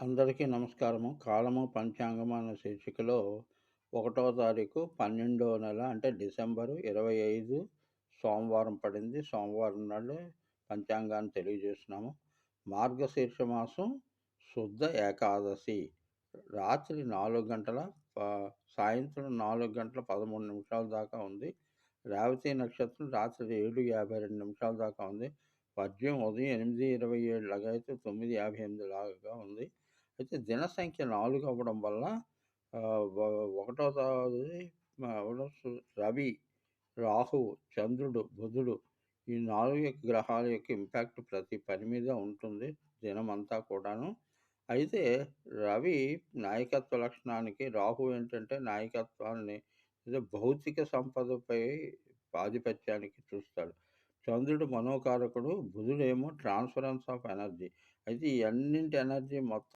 అందరికీ నమస్కారము. కాలము, పంచాంగము అనే శీర్షికలో ఒకటో తారీఖు పన్నెండో నెల అంటే డిసెంబరు 25 సోమవారం పడింది. సోమవారం నాడు పంచాంగాన్ని తెలియజేస్తున్నాము. మార్గశీర్ష మాసం శుద్ధ ఏకాదశి రాత్రి నాలుగు గంటల ప సాయంత్రం నాలుగు గంటల 13 నిమిషాల దాకా ఉంది. రేవతి నక్షత్రం రాత్రి 7:52 నిమిషాల దాకా ఉంది. పద్యం ఉదయం ఎనిమిది ఇరవై ఏడు లాగా అయితే తొమ్మిది యాభై ఎనిమిది లాగా ఉంది. అయితే దిన సంఖ్య నాలుగు అవ్వడం వల్ల ఒకటో తారీఖు రవి, రాహువు, చంద్రుడు, బుధుడు ఈ నాలుగు యొక్క గ్రహాల యొక్క ఇంపాక్ట్ ప్రతి పని మీద ఉంటుంది దినమంతా కూడాను. అయితే రవి నాయకత్వ లక్షణానికి, రాహు ఏంటంటే నాయకత్వాన్ని భౌతిక సంపదపై ఆధిపత్యానికి చూస్తాడు. చంద్రుడు మనోకారకుడు, బుధుడేమో ట్రాన్స్‌ఫరెన్స్ ఆఫ్ ఎనర్జీ. అయితే ఈ అన్నింటి ఎనర్జీ మొత్తం